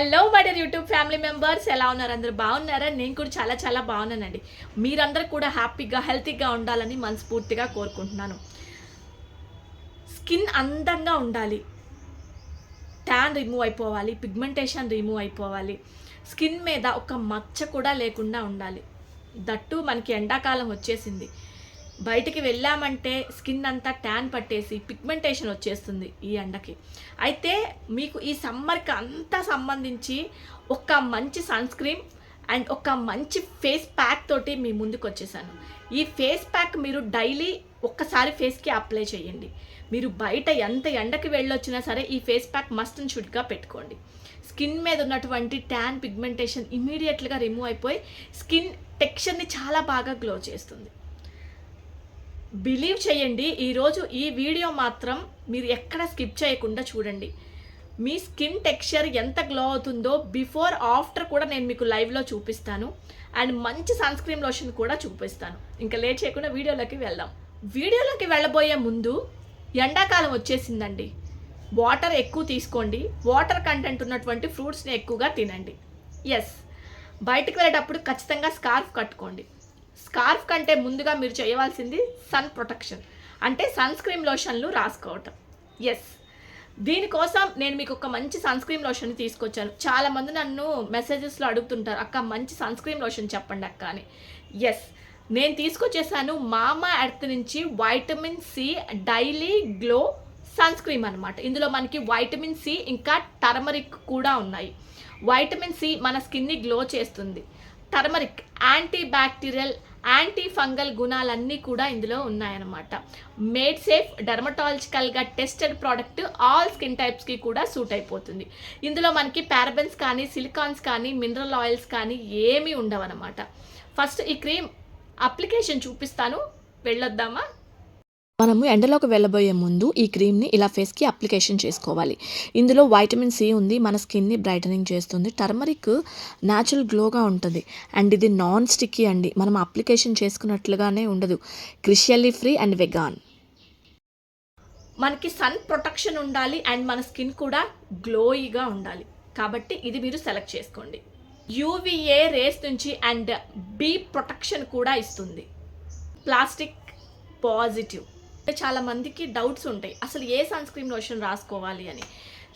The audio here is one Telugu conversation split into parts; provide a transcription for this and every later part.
హలో బడర్ యూట్యూబ్ ఫ్యామిలీ మెంబర్స్ ఎలా ఉన్నారు? అందరు బాగున్నారా? నేను కూడా చాలా చాలా బాగున్నానండి. మీరందరూ కూడా హ్యాపీగా హెల్తీగా ఉండాలని మనస్ఫూర్తిగా కోరుకుంటున్నాను. స్కిన్ అందంగా ఉండాలి. ట్యాన్ రిమూవ్ అయిపోవాలి పిగ్మెంటేషన్ రిమూవ్ అయిపోవాలి. స్కిన్ మీద ఒక మచ్చ కూడా లేకుండా ఉండాలి. దట్టు మనకి ఎండాకాలం వచ్చేసింది. బయటికి వెళ్ళామంటే స్కిన్ అంతా ట్యాన్ పట్టేసి పిగ్మెంటేషన్ వచ్చేస్తుంది ఈ ఎండకి. అయితే మీకు ఈ సమ్మర్కి అంతా సంబంధించి ఒక మంచి సన్ స్క్రీన్ అండ్ ఒక మంచి ఫేస్ ప్యాక్ తోటి మీ ముందుకు వచ్చేసాను. ఈ ఫేస్ ప్యాక్ మీరు డైలీ ఒక్కసారి ఫేస్కి అప్లై చేయండి. మీరు బయట ఎంత ఎండకి వెళ్ళొచ్చినా సరే ఈ ఫేస్ ప్యాక్ మస్ట్ అండ్ షుడ్గా పెట్టుకోండి. స్కిన్ మీద ఉన్నటువంటి ట్యాన్ పిగ్మెంటేషన్ ఇమీడియట్గా రిమూవ్ అయిపోయి స్కిన్ టెక్స్చర్ని చాలా బాగా గ్లో చేస్తుంది. బిలీవ్ చేయండి. ఈరోజు ఈ వీడియో మాత్రం మీరు ఎక్కడ స్కిప్ చేయకుండా చూడండి. మీ స్కిన్ టెక్స్చర్ ఎంత గ్లో అవుతుందో బిఫోర్ ఆఫ్టర్ కూడా నేను మీకు లైవ్లో చూపిస్తాను. అండ్ మంచి సన్ స్క్రీన్ లోషన్ కూడా చూపిస్తాను. ఇంకా లేట్ చేయకుండా వీడియోలోకి వెళ్దాం. వీడియోలోకి వెళ్ళబోయే ముందు ఎండాకాలం వచ్చేసిందండి. వాటర్ ఎక్కువ తీసుకోండి. వాటర్ కంటెంట్ ఉన్నటువంటి ఫ్రూట్స్ని ఎక్కువగా తినండి. ఎస్ బయటకు వెళ్ళేటప్పుడు ఖచ్చితంగా స్కార్ఫ్ కట్టుకోండి. స్కార్ఫ్ కంటే ముందుగా మీరు చేయవలసింది సన్ ప్రొటెక్షన్ అంటే సన్ స్క్రీన్ లోషన్లు రాసుకోవటం. ఎస్ దీనికోసం నేను మీకు ఒక మంచి సన్ స్క్రీన్ లోషన్ తీసుకొచ్చాను. చాలామంది నన్ను మెసేజెస్లో అడుగుతుంటారు అక్క మంచి సన్ స్క్రీన్ లోషన్ చెప్పండి అక్క అని. ఎస్ నేను తీసుకొచ్చేసాను మామా ఎర్త్ నుంచి vitamin C daily glow sunscreen అనమాట ఇందులో మనకి వైటమిన్ సి ఇంకా టర్మరిక్ కూడా ఉన్నాయి. వైటమిన్ సి మన స్కిన్ని గ్లో చేస్తుంది. Turmeric antibacterial antifungal గుణాలన్నీ కూడా ఇందులో ఉన్నాయన్నమాట. మేడ్ సేఫ్ డర్మటాలజికల్గా టెస్టెడ్ ప్రోడక్ట్ ఆల్ స్కిన్ టైప్స్కి కూడా సూట్ అయిపోతుంది. ఇందులో మనకి పారబెన్స్ కానీ సిలికాన్స్ కానీ మినరల్ ఆయిల్స్ కానీ ఏమీ ఉండవన్నమాట. ఫస్ట్ ఈ క్రీమ్ అప్లికేషన్ చూపిస్తాను. వెళ్ళొద్దామా? మనము ఎండలోకి వెళ్ళబోయే ముందు ఈ క్రీమ్ని ఇలా ఫేస్కి అప్లికేషన్ చేసుకోవాలి. ఇందులో వైటమిన్ సి ఉంది మన స్కిన్ని బ్రైటనింగ్ చేస్తుంది. టర్మరిక్ న్యాచురల్ గ్లోగా ఉంటుంది. అండ్ ఇది నాన్ స్టిక్కీ అండి. మనం అప్లికేషన్ చేసుకున్నట్లుగానే ఉండదు. Cruelty free and vegan. మనకి సన్ ప్రొటెక్షన్ ఉండాలి అండ్ మన స్కిన్ కూడా గ్లోయిగా ఉండాలి. కాబట్టి ఇది మీరు సెలెక్ట్ చేసుకోండి. యూవిఏ రేస్ నుంచి అండ్ బీ ప్రొటెక్షన్ కూడా ఇస్తుంది. Plastic positive. అంటే చాలా మందికి డౌట్స్ ఉంటాయి. అసలు ఏ సన్ స్క్రీన్ లోషన్ రాసుకోవాలి అని.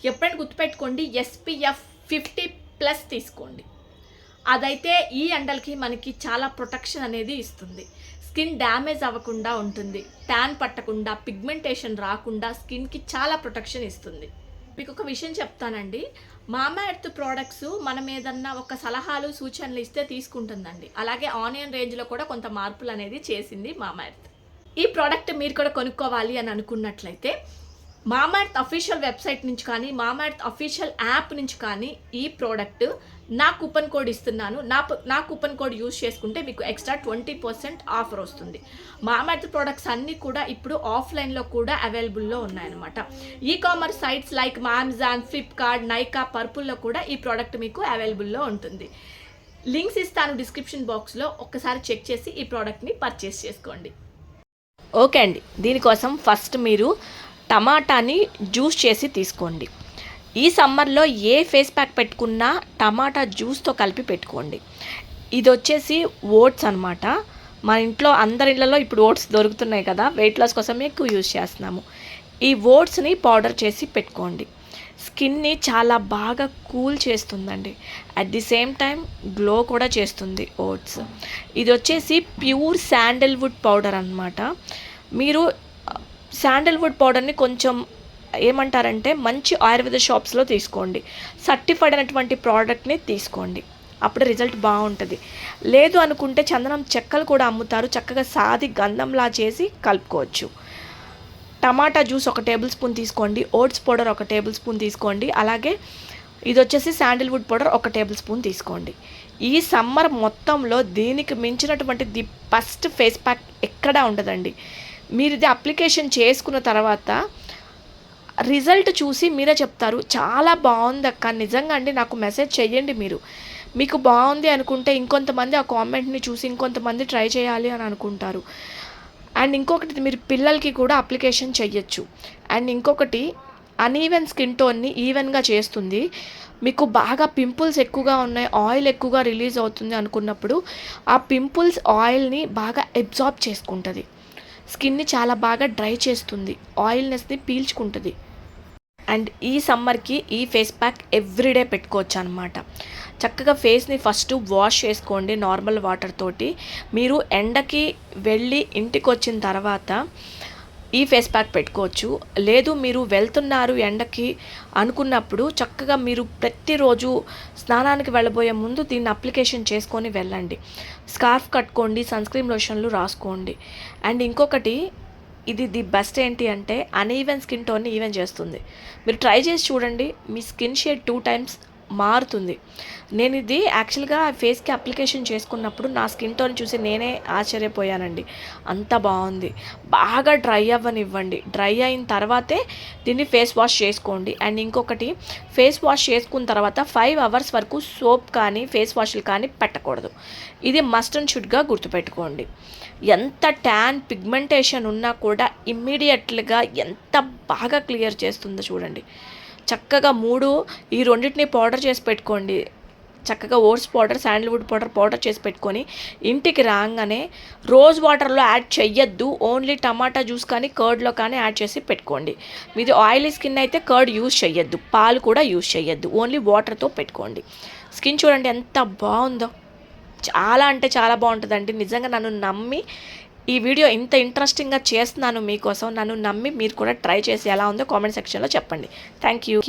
ఎప్పుడైనా గుర్తుపెట్టుకోండి ఎస్పీఎఫ్ ఫిఫ్టీ ప్లస్ తీసుకోండి. అదైతే ఈ ఎండలకి మనకి చాలా ప్రొటెక్షన్ అనేది ఇస్తుంది. స్కిన్ డ్యామేజ్ అవ్వకుండా ఉంటుంది. ట్యాన్ పట్టకుండా పిగ్మెంటేషన్ రాకుండా స్కిన్కి చాలా ప్రొటెక్షన్ ఇస్తుంది. మీకు ఒక విషయం చెప్తానండి. మామా ఎర్త్ ప్రోడక్ట్స్ మనం ఏదన్నా ఒక సలహాలు సూచనలు ఇస్తే తీసుకుంటుందండి. అలాగే ఆనియన్ రేంజ్లో కూడా కొంత మార్పులు అనేది చేసింది మామా ఎర్త్. ఈ ప్రోడక్ట్ మీరు కూడా కొనుక్కోవాలి అని అనుకున్నట్లయితే మామార్త్ అఫీషియల్ వెబ్సైట్ నుంచి కానీ మామార్త్ అఫీషియల్ యాప్ నుంచి కానీ ఈ ప్రోడక్ట్ నా కూపన్ కోడ్ ఇస్తున్నాను. నా నా కూపన్ కోడ్ యూస్ చేసుకుంటే మీకు ఎక్స్ట్రా ట్వంటీ పర్సెంట్ ఆఫర్ వస్తుంది. మామార్త్ ప్రోడక్ట్స్ అన్నీ కూడా ఇప్పుడు ఆఫ్లైన్లో కూడా అవైలబుల్లో ఉన్నాయన్నమాట. E commerce sites like Amazon Flipkart Nykaa పర్పుల్లో కూడా ఈ ప్రోడక్ట్ మీకు అవైలబుల్లో ఉంటుంది. లింక్స్ ఇస్తాను డిస్క్రిప్షన్ బాక్స్లో ఒక్కసారి చెక్ చేసి ఈ ప్రోడక్ట్ని పర్చేస్ చేసుకోండి. ఓకే అండి. దీనికోసం ఫస్ట్ మీరు టమాటాని జ్యూస్ చేసి తీసుకోండి. ఈ సమ్మర్లో ఏ ఫేస్ ప్యాక్ పెట్టుకున్నా టమాటా జ్యూస్తో కలిపి పెట్టుకోండి. ఇది వచ్చేసి ఓట్స్ అనమాట మన ఇంట్లో అందరి ఇళ్ళలో ఇప్పుడు ఓట్స్ దొరుకుతున్నాయి కదా వెయిట్ లాస్ కోసం ఎక్కువ యూజ్ చేస్తున్నాము. ఈ ఓట్స్ని పౌడర్ చేసి పెట్టుకోండి. స్కిన్ని చాలా బాగా కూల్ చేస్తుందండి. At the same time glow కూడా చేస్తుంది ఓట్స్. ఇది వచ్చేసి ప్యూర్ శాండల్వుడ్ పౌడర్ అన్నమాట. మీరు శాండల్వుడ్ పౌడర్ని కొంచెం ఏమంటారంటే మంచి ఆయుర్వేద షాప్స్లో తీసుకోండి. సర్టిఫైడ్ అయినటువంటి ప్రోడక్ట్ని తీసుకోండి. అప్పుడు రిజల్ట్ బాగుంటుంది. లేదు అనుకుంటే చందనం చెక్కలు కూడా అమ్ముతారు. చక్కగా సాది గంధంలా చేసి కలుపుకోవచ్చు. టమాటా జ్యూస్ ఒక టేబుల్ స్పూన్ తీసుకోండి ఓట్స్ పౌడర్ ఒక టేబుల్ స్పూన్ తీసుకోండి అలాగే ఇది వచ్చేసి శాండిల్వుడ్ పౌడర్ ఒక టేబుల్ స్పూన్ తీసుకోండి. ఈ సమ్మర్ మొత్తంలో దీనికి మించినటువంటి ది ఫస్ట్ ఫేస్ ప్యాక్ ఎక్కడా ఉండదండి. మీరు ఇది అప్లికేషన్ చేసుకున్న తర్వాత రిజల్ట్ చూసి మీరే చెప్తారు చాలా బాగుంది అక్క నిజంగా అండి నాకు మెసేజ్ చేయండి మీరు. మీకు బాగుంది అనుకుంటే ఇంకొంతమంది ఆ కామెంట్ని చూసి ఇంకొంతమంది ట్రై చేయాలి అని అనుకుంటారు. అండ్ ఇంకొకటి మీరు పిల్లలకి కూడా అప్లికేషన్ చెయ్యొచ్చు. అండ్ ఇంకొకటి అన్ఈవెన్ స్కిన్ టోన్ని ఈవెన్గా చేస్తుంది. మీకు బాగా పింపుల్స్ ఎక్కువగా ఉన్నాయి ఆయిల్ ఎక్కువగా రిలీజ్ అవుతుంది అనుకున్నప్పుడు ఆ పింపుల్స్ ఆయిల్ని బాగా అబ్జార్బ్ చేసుకుంటుంది. స్కిన్ని చాలా బాగా డ్రై చేస్తుంది. ఆయిల్నెస్ని పీల్చుకుంటుంది. అండ్ ఈ సమ్మర్కి ఈ ఫేస్ ప్యాక్ ఎవ్రీడే పెట్టుకోవచ్చు అనమాట చక్కగా ఫేస్ని ఫస్ట్ వాష్ చేసుకోండి నార్మల్ వాటర్ తోటి. మీరు ఎండకి వెళ్ళి ఇంటికి వచ్చిన తర్వాత ఈ ఫేస్ ప్యాక్ పెట్టుకోవచ్చు. లేదు మీరు వెళ్తున్నారు ఎండకి అనుకున్నప్పుడు చక్కగా మీరు ప్రతిరోజు స్నానానికి వెళ్ళబోయే ముందు దీన్ని అప్లికేషన్ చేసుకొని వెళ్ళండి. స్కార్ఫ్ కట్టుకోండి సన్ స్క్రీన్ లోషన్లు రాసుకోండి. అండ్ ఇంకొకటి ఇది ది బెస్ట్ ఏంటి అంటే అన్ఈవెన్ స్కిన్ టోన్ని ఈవెన్ చేస్తుంది. మీరు ట్రై చేసి చూడండి మీ స్కిన్ షేడ్ టూ టైమ్స్ మారుతుంది. నేను ఇది యాక్చువల్గా ఫేస్కి అప్లికేషన్ చేసుకున్నప్పుడు నా స్కిన్ టోన్ చూసి నేనే ఆశ్చర్యపోయానండి. అంత బాగుంది. బాగా డ్రై అవ్వనివ్వండి. డ్రై అయిన తర్వాతే దీన్ని ఫేస్ వాష్ చేసుకోండి. అండ్ ఇంకొకటి ఫేస్ వాష్ చేసుకున్న తర్వాత ఫైవ్ అవర్స్ వరకు సోప్ కానీ ఫేస్ వాష్లు కానీ పెట్టకూడదు. ఇది మస్ట్ అండ్ షుడ్గా గుర్తుపెట్టుకోండి. ఎంత ట్యాన్ పిగ్మెంటేషన్ ఉన్నా కూడా ఇమ్మీడియట్గా ఎంత బాగా క్లియర్ చేస్తుందో చూడండి. చక్కగా మూడు ఈ రెండింటిని పౌడర్ చేసి పెట్టుకోండి. చక్కగా oats powder sandalwood powder powder చేసి పెట్టుకొని ఇంటికి రాగానే రోజ్ వాటర్లో యాడ్ చెయ్యొద్దు. ఓన్లీ టమాటా జ్యూస్ కానీ కర్డ్లో కానీ యాడ్ చేసి పెట్టుకోండి. మీది ఆయిలీ స్కిన్ అయితే కర్డ్ యూజ్ చేయొద్దు పాలు కూడా యూజ్ చేయొద్దు ఓన్లీ వాటర్తో పెట్టుకోండి. స్కిన్ చూడండి ఎంత బాగుందో. చాలా అంటే చాలా బాగుంటుందండి. నిజంగా నన్ను నమ్మి ఈ వీడియో ఇంత ఇంట్రెస్టింగ్గా చేస్తున్నాను మీకోసం. నన్ను నమ్మి మీరు కూడా ట్రై చేసి ఎలా ఉందో కామెంట్ సెక్షన్లో చెప్పండి. Thank you